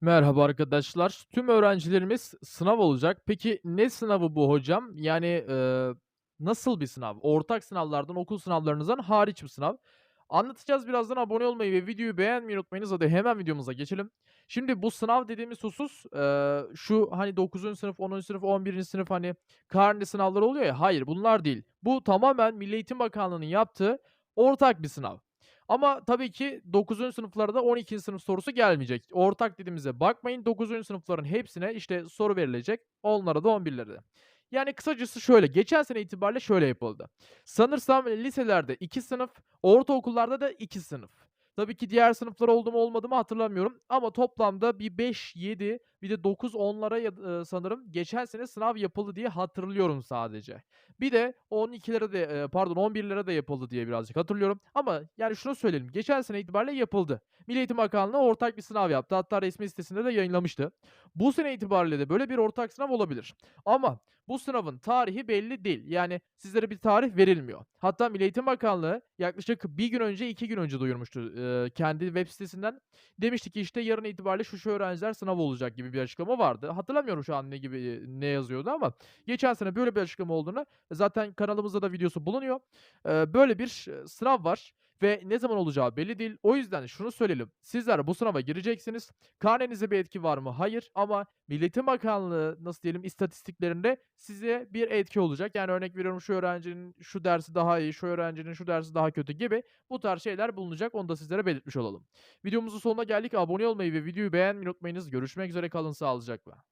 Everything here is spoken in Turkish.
Merhaba arkadaşlar. Tüm öğrencilerimiz sınav olacak. Peki ne sınavı bu hocam? Yani, eee, nasıl bir sınav? Ortak sınavlardan, okul sınavlarınızdan hariç bir sınav. Anlatacağız birazdan. Abone olmayı ve videoyu beğenmeyi unutmayınız. Hadi hemen videomuza geçelim. Şimdi bu sınav dediğimiz husus, eee, şu, hani, 9'uncu sınıf, 10'uncu sınıf, 11'inci sınıf, hani, karne sınavları oluyor ya, hayır bunlar değil. Bu tamamen Milli Eğitim Bakanlığı'nın yaptığı ortak bir sınav. Ama tabii ki 9'uncu sınıflara da 12'nci sınıf sorusu gelmeyecek. Ortak dediğimize bakmayın. 9'uncu sınıfların hepsine, işte, soru verilecek. Onlara da 11'lere de. Yani kısacası şöyle, geçen sene itibariyle şöyle yapıldı. Sanırsam liselerde 2 sınıf, ortaokullarda da 2 sınıf. Tabii ki diğer sınıflar oldu mu olmadı mı hatırlamıyorum ama toplamda bir 5, 7 bir de 9, 10'lara ya ııı, sanırım geçen sene sınav yapıldı diye hatırlıyorum sadece. Bir de 12'lere de, pardon 11'lere de yapıldı diye birazcık hatırlıyorum ama yani şunu söyleyelim, geçen sene itibariyle yapıldı. Milli Eğitim Bakanlığı ortak bir sınav yaptı. Hatta resmi sitesinde de yayınlamıştı. Bu sene itibariyle de böyle bir ortak sınav olabilir. Ama bu sınavın tarihi belli değil. Yani sizlere bir tarih verilmiyor. Hatta Milli Eğitim Bakanlığı yaklaşık bir gün önce, 2 gün önce duyurmuştu, eee, kendi web sitesinden. Demişti ki, işte, yarın itibariyle şu şu öğrenciler sınav olacak gibi bir açıklama vardı. Hatırlamıyorum şu an ne gibi, ne yazıyordu ama geçen sene böyle bir açıklama olduğunu zaten kanalımızda da videosu bulunuyor. Eee, böyle bir, eee, sınav var ve ne zaman olacağı belli değil. O yüzden şunu söyleyelim, sizler bu sınava gireceksiniz. Karnenize bir etki var mı? Hayır ama Milli Eğitim Bakanlığı, nasıl diyelim, istatistiklerinde size bir etki olacak. Yani örnek veriyorum, şu öğrencinin şu dersi daha iyi, şu öğrencinin şu dersi daha kötü gibi bu tarz şeyler bulunacak. Onu da sizlere belirtmiş olalım. Videomuzun sonuna geldik. Abone olmayı ve videoyu beğenmeyi unutmayınız. Görüşmek üzere, kalın sağlıcakla.